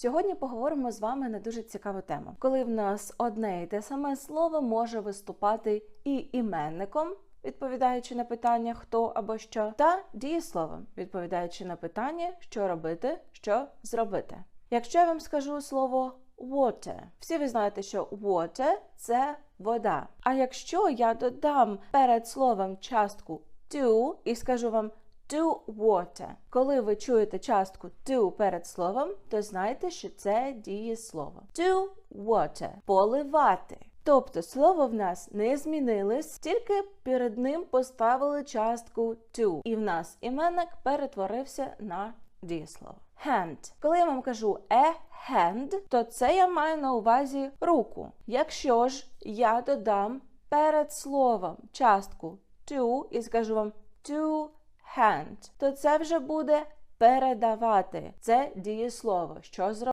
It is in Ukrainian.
Сьогодні поговоримо з вами на дуже цікаву тему, коли в нас одне і те саме слово може виступати і іменником, відповідаючи на питання хто або що, та дієсловом, відповідаючи на питання, що робити, що зробити. Якщо я вам скажу слово water, всі ви знаєте, що water – це вода. А якщо я додам перед словом частку do і скажу вам do water. Коли ви чуєте частку do перед словом, то знайте, що це дієслово. Do water – поливати. Тобто слово в нас не змінилось, тільки перед ним поставили частку to. І в нас іменник перетворився на дієслово. Hand. Коли я вам кажу a hand, то це я маю на увазі руку. Якщо ж я додам перед словом частку to і скажу вам to hand, то це вже буде передавати. Це дієслово. Що зробити?